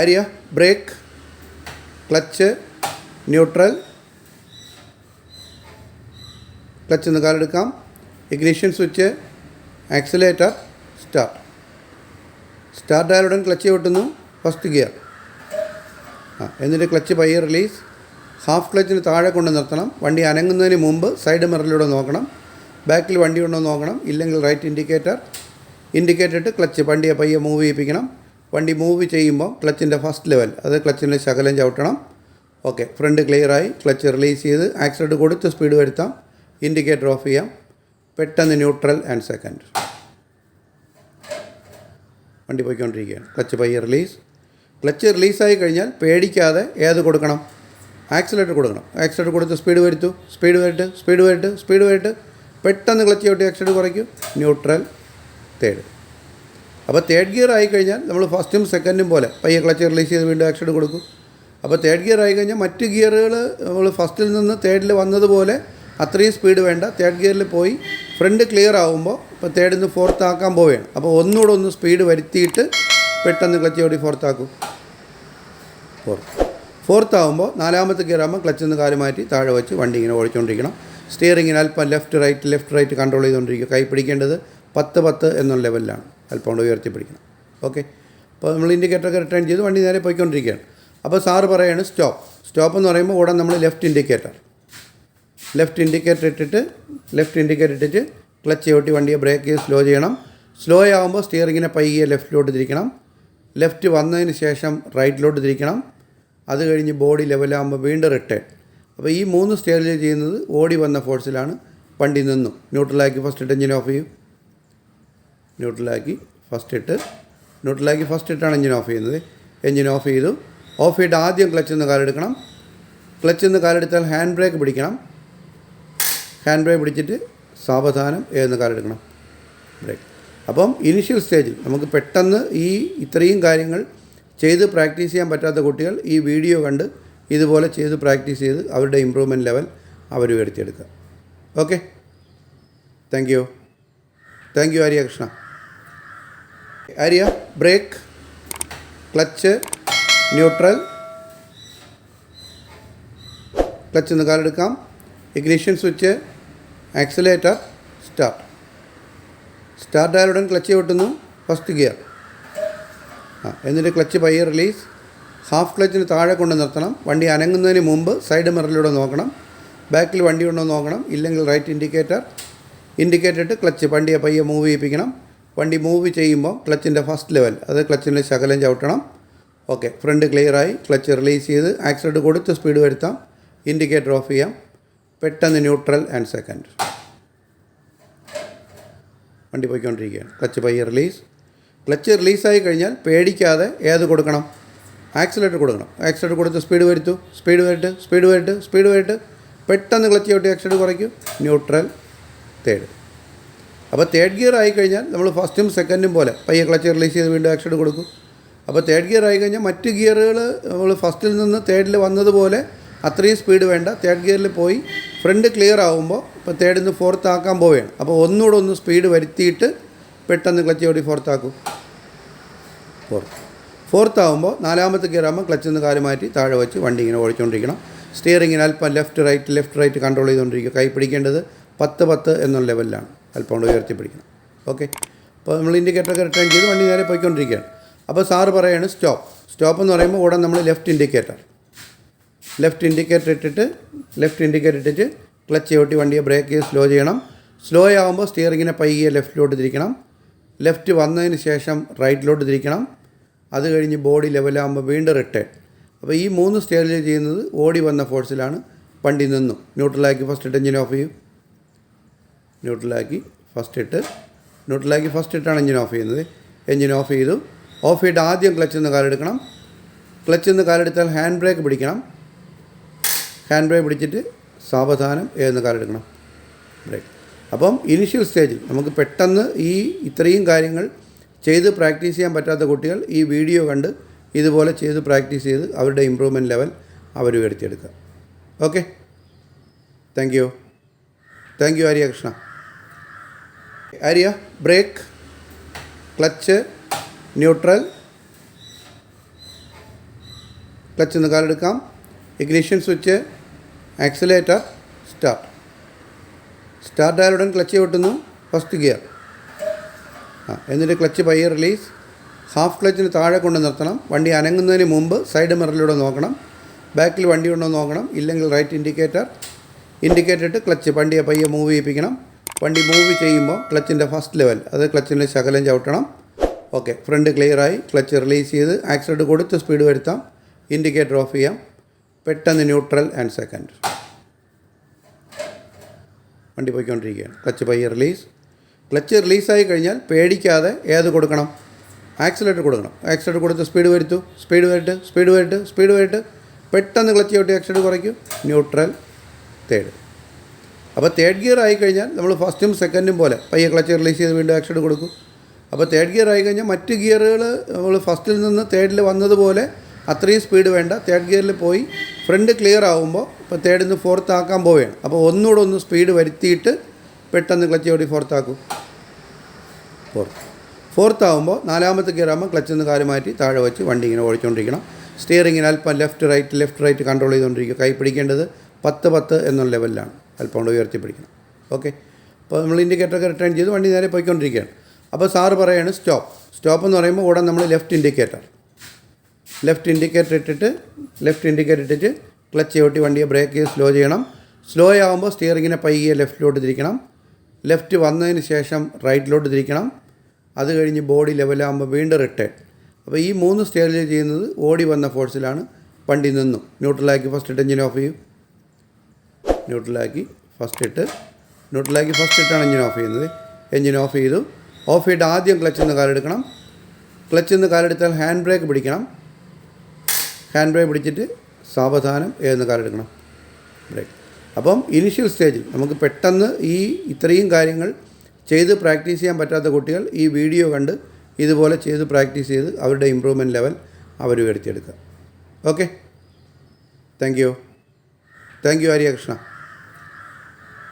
Arya brake clutch neutral clutch നിന്ന് കാലെടുക്കാം. Ignition switch accelerator start start ആയാലുടൻ clutch വിട്ടുന്നു first gear ആ എന്നിട്ട് clutch പയ്യെ റിലീസ് ഹാഫ് ക്ലച്ചിന് താഴെ കൊണ്ട് നിർത്തണം. വണ്ടി അനങ്ങുന്നതിന് മുമ്പ് സൈഡ് മിററിലൂടെ നോക്കണം. ബാക്കിൽ വണ്ടി ഉണ്ടോ നോക്കണം. ഇല്ലെങ്കിൽ റൈറ്റ് ഇൻഡിക്കേറ്റർ ഇൻഡിക്കേറ്റർ ഇട്ട് ക്ലച്ച് വണ്ടിയെ പയ്യെ മൂവ് ചെയ്യിപ്പിക്കണം. വണ്ടി മൂവ് ചെയ്യുമ്പോൾ ക്ലച്ചിന്റെ ഫസ്റ്റ് ലെവൽ അത് ക്ലച്ചിന്റെ ശകലം ചവിട്ടണം. ഓക്കെ ഫ്രണ്ട് ക്ലിയറായി ക്ലച്ച് റിലീസ് ചെയ്ത് ആക്സിഡന്റ് കൊടുത്ത് സ്പീഡ് വരുത്താം. ഇൻഡിക്കേറ്റർ ഓഫ് ചെയ്യാം. പെട്ടെന്ന് ന്യൂട്രൽ ആൻഡ് സെക്കൻഡ് വണ്ടി പോയിക്കൊണ്ടിരിക്കുകയാണ്. ക്ലച്ച് പയ്യെ റിലീസ് ക്ലച്ച് റിലീസായി കഴിഞ്ഞാൽ പേടിക്കാതെ ഏത് കൊടുക്കണം? ആക്സിലേറ്റർ കൊടുക്കണം. ആക്സിലേറ്റർ കൊടുത്ത് സ്പീഡ് വരുത്തു. സ്പീഡ് വരട്ട് സ്പീഡ് വരട്ട് സ്പീഡ് വരട്ട് പെട്ടെന്ന് ക്ലച്ച് ചവിട്ടി ആക്സിലേറ്റർ കുറയ്ക്കും. ന്യൂട്രൽ തേർഡ് അപ്പോൾ തേർഡ് ഗിയർ ആയി കഴിഞ്ഞാൽ നമ്മൾ ഫസ്റ്റും സെക്കൻഡും പോലെ പയ്യെ ക്ലച്ച് റിലീസ് ചെയ്ത് വീണ്ടും ആക്ഷൻ കൊടുക്കും. അപ്പോൾ തേർഡ് ഗിയർ ആയി കഴിഞ്ഞാൽ മറ്റ് ഗിയറുകൾ നമ്മൾ ഫസ്റ്റിൽ നിന്ന് തേർഡിൽ വന്നതുപോലെ അത്രയും സ്പീഡ് വേണ്ട. തേർഡ് ഗിയറിൽ പോയി ഫ്രണ്ട് ക്ലിയർ ആകുമ്പോൾ ഇപ്പോൾ തേർഡിൽ നിന്ന് ഫോർത്ത് ആക്കാൻ പോവുകയാണ്. അപ്പോൾ ഒന്നുകൂടെ ഒന്ന് സ്പീഡ് വരുത്തിയിട്ട് പെട്ടെന്ന് ക്ലച്ച് ഓടി ഫോർത്ത് ആക്കും. ഫോർത്ത് ഫോർത്ത് ആകുമ്പോൾ നാലാമത്തെ ഗിയർ ആകുമ്പോൾ ക്ലച്ചിൽ നിന്ന് കാൽ മാറ്റി താഴെ വെച്ച് വണ്ടി ഇങ്ങനെ ഓടിച്ചുകൊണ്ടിരിക്കണം സ്റ്റിയറിങ്ങിന് അല്പം left right left right control ചെയ്തുകൊണ്ടിരിക്കുക കൈ പിടിക്കേണ്ടത് പത്ത് പത്ത് എന്നുള്ള ലെവലിലാണ് അല്പം കൂടെ ഉയർത്തി പിടിക്കണം ഓക്കെ? അപ്പോൾ നമ്മൾ ഇൻഡിക്കേറ്ററൊക്കെ റിട്ടേൺ ചെയ്ത് വണ്ടി നേരെ പോയിക്കൊണ്ടിരിക്കുകയാണ്. അപ്പോൾ സാറ് പറയാണ് സ്റ്റോപ്പ്. സ്റ്റോപ്പ് എന്ന് പറയുമ്പോൾ ഉടൻ നമ്മൾ ലെഫ്റ്റ് ഇൻഡിക്കേറ്റർ. ലെഫ്റ്റ് ഇൻഡിക്കേറ്റർ ഇട്ടിട്ട് ലെഫ്റ്റ് ഇൻഡിക്കേറ്റർ ഇട്ടിട്ട് ക്ലച്ച് ചവിട്ടി വണ്ടിയെ ബ്രേക്ക് ചെയ്ത് സ്ലോ ചെയ്യണം. സ്ലോ ആകുമ്പോൾ സ്റ്റിയറിങ്ങിനെ പയ്യെ ലെഫ്റ്റിലോട്ട് തിരിക്കണം. ലെഫ്റ്റ് വന്നതിന് ശേഷം റൈറ്റിലോട്ട് തിരിക്കണം. അത് കഴിഞ്ഞ് ബോഡി ലെവലാകുമ്പോൾ വീണ്ടും റിട്ടേൺ. അപ്പോൾ ഈ മൂന്ന് സ്റ്റേജിൽ ചെയ്യുന്നത് ഓടി വന്ന ഫോഴ്സിലാണ് വണ്ടി നിന്നു. ന്യൂട്രലാക്കി ഫസ്റ്റ് എഞ്ചിൻ ഓഫ് ചെയ്യും. ന്യൂട്രലാക്കി ഫസ്റ്റ് ഇട്ട്. ന്യൂട്രലാക്കി ഫസ്റ്റ് ഇട്ടാണ് എഞ്ചിൻ ഓഫ് ചെയ്യുന്നത്. എഞ്ചിൻ ഓഫ് ചെയ്തു. ഓഫ് ചെയ്തിട്ട് ആദ്യം ക്ലച്ചിൽ നിന്ന് കാലെടുക്കണം ക്ലച്ചിൽ നിന്ന് കാലെടുത്താൽ ഹാൻഡ് ബ്രേക്ക് പിടിക്കണം. ഹാൻഡ് ബ്രേക്ക് പിടിച്ചിട്ട് സാവധാനം ഏതെന്ന് കാലെടുക്കണം ബ്രേക്ക് അപ്പം ഇനിഷ്യൽ സ്റ്റേജിൽ നമുക്ക് പെട്ടെന്ന് ഈ ഇത്രയും കാര്യങ്ങൾ ചെയ്ത് പ്രാക്ടീസ് ചെയ്യാൻ പറ്റാത്ത കുട്ടികൾ ഈ വീഡിയോ കണ്ട് ഇതുപോലെ ചെയ്ത് പ്രാക്ടീസ് ചെയ്ത് അവരുടെ ഇമ്പ്രൂവ്മെന്റ് ലെവൽ അവർ വരുത്തിയെടുക്കുക okay thank you thank you Arya Arya? Brake. Clutch. Neutral. Clutch ഒന്ന് കാലെടുക്കാം. Ignition switch. Accelerator. Start. Start ആയാലുടൻ clutch ചവിട്ടുന്നു ഫസ്റ്റ് ഗിയർ. എന്നിട്ട് ക്ലച്ച് പയ്യെ റിലീസ്. ഹാഫ് ക്ലച്ചിന് താഴെ കൊണ്ട് നിർത്തണം. വണ്ടി അനങ്ങുന്നതിന് മുമ്പ് സൈഡ് മിററിലൂടെ നോക്കണം. ബാക്കിൽ വണ്ടി ഉണ്ടോ നോക്കണം. ഇല്ലെങ്കിൽ റൈറ്റ് ഇൻഡിക്കേറ്റർ. ഇൻഡിക്കേറ്റർ ഇട്ട് ക്ലച്ച് വണ്ടിയെ പയ്യെ മൂവ് ചെയ്യിപ്പിക്കണം. വണ്ടി മൂവ് ചെയ്യുമ്പോൾ ക്ലച്ചിന്റെ ഫസ്റ്റ് ലെവൽ അത് ക്ലച്ചിന്റെ ശകലം ചവിട്ടണം. ഓക്കെ ഫ്രണ്ട് ക്ലിയറായി ക്ലച്ച് റിലീസ് ചെയ്ത് ആക്സിഡന്റ് കൊടുത്ത് സ്പീഡ് വരുത്താം. ഇൻഡിക്കേറ്റർ ഓഫ് ചെയ്യാം. പെട്ടെന്ന് ന്യൂട്രൽ ആൻഡ് സെക്കൻഡ് വണ്ടി പോയിക്കൊണ്ടിരിക്കുകയാണ്. ക്ലച്ച് പയ്യെ റിലീസ് ക്ലച്ച് റിലീസായി കഴിഞ്ഞാൽ പേടിക്കാതെ ഏത് കൊടുക്കണം? ആക്സിലേറ്റർ കൊടുക്കണം. ആക്സിലേറ്റർ കൊടുത്ത് സ്പീഡ് വരുത്തു. സ്പീഡ് വരട്ട് സ്പീഡ് വരട്ട് സ്പീഡ് വരട്ട് പെട്ടെന്ന് ക്ലച്ച് ചവിട്ടി ആക്സിലേറ്റർ കുറയ്ക്കും. ന്യൂട്രൽ തേർഡ് അപ്പോൾ തേർഡ് ഗിയർ ആയി കഴിഞ്ഞാൽ നമ്മൾ ഫസ്റ്റും സെക്കൻഡും പോലെ പയ്യെ ക്ലച്ച് റിലീസ് ചെയ്ത് വീണ്ടും ആക്സിഡന്റ് കൊടുക്കും. അപ്പോൾ തേർഡ് ഗിയർ ആയി കഴിഞ്ഞാൽ മറ്റ് ഗിയറുകൾ നമ്മൾ ഫസ്റ്റിൽ നിന്ന് തേർഡിൽ വന്നതുപോലെ അത്രയും സ്പീഡ് വേണ്ട. തേർഡ് ഗിയറിൽ പോയി ഫ്രണ്ട് ക്ലിയർ ആകുമ്പോൾ ഇപ്പോൾ തേർഡിൽ നിന്ന് ഫോർത്ത് ആക്കാൻ പോവുകയാണ്. അപ്പോൾ ഒന്നുകൂടെ ഒന്ന് സ്പീഡ് വരുത്തിയിട്ട് പെട്ടെന്ന് ക്ലച്ച് ഓടി ഫോർത്ത് ആക്കും. ഫോർത്ത് ഫോർത്ത് ആകുമ്പോൾ നാലാമത്തെ ഗിയർ ആകുമ്പോൾ ക്ലച്ചിൽ നിന്ന് കാൽ മാറ്റി താഴെ വെച്ച് വണ്ടി ഇങ്ങനെ ഓടിച്ചുകൊണ്ടിരിക്കണം സ്റ്റിയറിങ്ങിന് അല്പം left right left right control ചെയ്തുകൊണ്ടിരിക്കുക. കൈ പിടിക്കേണ്ടത് പത്ത് പത്ത് എന്നുള്ള ലെവലിലാണ് അല്പം കൂടെ ഉയർത്തി പിടിക്കണം. ഓക്കെ അപ്പോൾ നമ്മൾ ഇൻഡിക്കേറ്ററൊക്കെ റിട്ടേൺ ചെയ്ത് വണ്ടി നേരെ പോയിക്കൊണ്ടിരിക്കുകയാണ്. അപ്പോൾ സാറ് പറയാണ് സ്റ്റോപ്പ് സ്റ്റോപ്പ് എന്ന് പറയുമ്പോൾ ഉടൻ നമ്മൾ ലെഫ്റ്റ് ഇൻഡിക്കേറ്റർ ലെഫ്റ്റ് ഇൻഡിക്കേറ്റർ ഇട്ടിട്ട് ലെഫ്റ്റ് ഇൻഡിക്കേറ്റർ ഇട്ടിട്ട് ക്ലച്ച് ചവിട്ടി വണ്ടിയെ ബ്രേക്ക് ചെയ്ത് സ്ലോ ചെയ്യണം. സ്ലോ ആകുമ്പോൾ സ്റ്റിയറിങ്ങിനെ പയ്യെ ലെഫ്റ്റിലോട്ട് തിരിക്കണം. ലെഫ്റ്റ് വന്നതിന് ശേഷം റൈറ്റിലോട്ട് തിരിക്കണം. അത് കഴിഞ്ഞ് ബോഡി ലെവലാകുമ്പോൾ വീണ്ടും റിട്ടേൺ അപ്പോൾ ഈ മൂന്ന് സ്റ്റേജിൽ ചെയ്യുന്നത് ഓടി വന്ന ഫോഴ്സിലാണ് വണ്ടി നിന്നു. ന്യൂട്രലാക്കി ഫസ്റ്റ് എഞ്ചിൻ ഓഫ് ചെയ്യും. ന്യൂട്രലാക്കി ഫസ്റ്റ് ഇട്ട്. ന്യൂട്രലാക്കി ഫസ്റ്റ് ഇട്ടാണ് എഞ്ചിൻ ഓഫ് ചെയ്യുന്നത്. എഞ്ചിൻ ഓഫ് ചെയ്തു. ഓഫ് ചെയ്തിട്ട് ആദ്യം ക്ലച്ചിൽ നിന്ന് കാലെടുക്കണം ക്ലച്ചിൽ നിന്ന് കാലെടുത്താൽ ഹാൻഡ് ബ്രേക്ക് പിടിക്കണം. ഹാൻഡ് ബ്രേക്ക് പിടിച്ചിട്ട് സാവധാനം ഏതെന്ന് കാലെടുക്കണം ബ്രേക്ക് അപ്പം ഇനിഷ്യൽ സ്റ്റേജിൽ നമുക്ക് പെട്ടെന്ന് ഈ ഇത്രയും കാര്യങ്ങൾ ചെയ്ത് പ്രാക്ടീസ് ചെയ്യാൻ പറ്റാത്ത കുട്ടികൾ ഈ വീഡിയോ കണ്ട് ഇതുപോലെ ചെയ്ത് പ്രാക്ടീസ് ചെയ്ത് അവരുടെ ഇമ്പ്രൂവ്മെന്റ് ലെവൽ അവർ വരുത്തിയെടുക്കുക okay thank you thank you Harikrishna. Krishna Arya? Brake. Clutch. Neutral. Clutch നിന്ന് കാലെടുക്കാം. Ignition switch. Accelerator. Start. Start ആയാലുടൻ clutch വിട്ടുന്നു ഫസ്റ്റ് ഗിയർ. ആ എന്നിട്ട് ക്ലച്ച് പയ്യെ റിലീസ്. ഹാഫ് ക്ലച്ചിന് താഴെ കൊണ്ട് നിർത്തണം. വണ്ടി അനങ്ങുന്നതിന് മുമ്പ് സൈഡ് മിററിലൂടെ നോക്കണം. ബാക്കിൽ വണ്ടി ഉണ്ടോ നോക്കണം. ഇല്ലെങ്കിൽ റൈറ്റ് ഇൻഡിക്കേറ്റർ. ഇൻഡിക്കേറ്റർ ഇട്ട് ക്ലച്ച്. വണ്ടിയെ പയ്യെ മൂവ് ചെയ്യിപ്പിക്കണം. വണ്ടി മൂവ് ചെയ്യുമ്പോൾ ക്ലച്ചിന്റെ ഫസ്റ്റ് ലെവൽ അത് ക്ലച്ചിന്റെ ശകലം ചവിട്ടണം. ഓക്കെ ഫ്രണ്ട് ക്ലിയറായി ക്ലച്ച് റിലീസ് ചെയ്ത് ആക്സിഡന്റ് കൊടുത്ത് സ്പീഡ് വരുത്താം. ഇൻഡിക്കേറ്റർ ഓഫ് ചെയ്യാം. പെട്ടെന്ന് ന്യൂട്രൽ ആൻഡ് സെക്കൻഡ് വണ്ടി പോയിക്കൊണ്ടിരിക്കുകയാണ്. ക്ലച്ച് പയ്യെ റിലീസ് ക്ലച്ച് റിലീസായി കഴിഞ്ഞാൽ പേടിക്കാതെ ഏത് കൊടുക്കണം? ആക്സിലേറ്റർ കൊടുക്കണം. ആക്സിലേറ്റർ കൊടുത്ത് സ്പീഡ് വരുത്തു. സ്പീഡ് വരട്ട് സ്പീഡ് വരട്ട് സ്പീഡ് വരട്ട് പെട്ടെന്ന് ക്ലച്ച് ചവിട്ടി ആക്സിലേറ്റർ കുറയ്ക്കും. ന്യൂട്രൽ തേർഡ് അപ്പോൾ തേർഡ് ഗിയർ ആയി കഴിഞ്ഞാൽ നമ്മൾ ഫസ്റ്റും സെക്കൻഡും പോലെ പയ്യെ ക്ലച്ച് റിലീസ് ചെയ്ത് വീണ്ടും ആക്ഷൻ കൊടുക്കും. അപ്പോൾ തേർഡ് ഗിയർ ആയി കഴിഞ്ഞാൽ മറ്റ് ഗിയറുകൾ നമ്മൾ ഫസ്റ്റിൽ നിന്ന് തേർഡിൽ വന്നതുപോലെ അത്രയും സ്പീഡ് വേണ്ട. തേർഡ് ഗിയറിൽ പോയി ഫ്രണ്ട് ക്ലിയർ ആകുമ്പോൾ ഇപ്പോൾ തേർഡിൽ നിന്ന് ഫോർത്ത് ആക്കാൻ പോവുകയാണ്. അപ്പോൾ ഒന്നുകൂടെ ഒന്ന് സ്പീഡ് വരുത്തിയിട്ട് പെട്ടെന്ന് ക്ലച്ച് ഓടി ഫോർത്ത് ആക്കും. ഫോർത്ത് ഫോർത്ത് ആകുമ്പോൾ നാലാമത്തെ ഗിയർ ആകുമ്പോൾ ക്ലച്ചിൽ നിന്ന് കാൽ മാറ്റി താഴെ വെച്ച് വണ്ടി ഇങ്ങനെ ഓടിച്ചുകൊണ്ടിരിക്കണം സ്റ്റിയറിങ്ങിന് അല്പം left right left right control ചെയ്തുകൊണ്ടിരിക്കുക കൈ പിടിക്കേണ്ടത് പത്ത് പത്ത് എന്നുള്ള ലെവലിലാണ് അല്പം കൊണ്ട് ഉയർത്തി പിടിക്കണം ഓക്കെ? അപ്പോൾ നമ്മൾ ഇൻഡിക്കേറ്ററൊക്കെ റിട്ടേൺ ചെയ്ത് വണ്ടി നേരെ പോയിക്കൊണ്ടിരിക്കുകയാണ്. അപ്പോൾ സാറ് പറയാണ് സ്റ്റോപ്പ്. സ്റ്റോപ്പ് എന്ന് പറയുമ്പോൾ ഉടൻ നമ്മൾ ലെഫ്റ്റ് ഇൻഡിക്കേറ്റർ. ലെഫ്റ്റ് ഇൻഡിക്കേറ്റർ ഇട്ടിട്ട് ലെഫ്റ്റ് ഇൻഡിക്കേറ്റർ ഇട്ടിട്ട് ക്ലച്ച് ചവിട്ടി വണ്ടിയെ ബ്രേക്ക് ചെയ്ത് സ്ലോ ചെയ്യണം. സ്ലോ ആകുമ്പോൾ സ്റ്റിയറിങ്ങിനെ പയ്യെ ലെഫ്റ്റിലോട്ട് തിരിക്കണം. ലെഫ്റ്റ് വന്നതിന് ശേഷം റൈറ്റിലോട്ട് തിരിക്കണം. അത് കഴിഞ്ഞ് ബോഡി ലെവലാകുമ്പോൾ വീണ്ടും റിട്ടേൺ. അപ്പോൾ ഈ മൂന്ന് സ്റ്റേജിൽ ചെയ്യുന്നത് ഓടി വന്ന ഫോഴ്സിലാണ് വണ്ടി നിന്നു. ന്യൂട്രലാക്കി ഫസ്റ്റ് എഞ്ചിൻ ഓഫ് ചെയ്യും. ന്യൂട്രലാക്കി ഫസ്റ്റ് ഇട്ട്. ന്യൂട്രലാക്കി ഫസ്റ്റ് ഇട്ടാണ് എഞ്ചിൻ ഓഫ് ചെയ്യുന്നത്. എഞ്ചിൻ ഓഫ് ചെയ്തു. ഓഫ് ചെയ്തിട്ട് ആദ്യം ക്ലച്ചിൽ നിന്ന് കാലെടുക്കണം ക്ലച്ചിൽ നിന്ന് കാലെടുത്താൽ ഹാൻഡ് ബ്രേക്ക് പിടിക്കണം. ഹാൻഡ് ബ്രേക്ക് പിടിച്ചിട്ട് സാവധാനം ഏതെന്ന് കാലെടുക്കണം ബ്രേക്ക് അപ്പം ഇനിഷ്യൽ സ്റ്റേജിൽ നമുക്ക് പെട്ടെന്ന് ഈ ഇത്രയും കാര്യങ്ങൾ ചെയ്ത് പ്രാക്ടീസ് ചെയ്യാൻ പറ്റാത്ത കുട്ടികൾ ഈ വീഡിയോ കണ്ട് ഇതുപോലെ ചെയ്ത് പ്രാക്ടീസ് ചെയ്ത് അവരുടെ ഇമ്പ്രൂവ്മെന്റ് ലെവൽ അവർ ഉയർത്തിയെടുക്കുക. Okay thank you thank you Hariya Krishna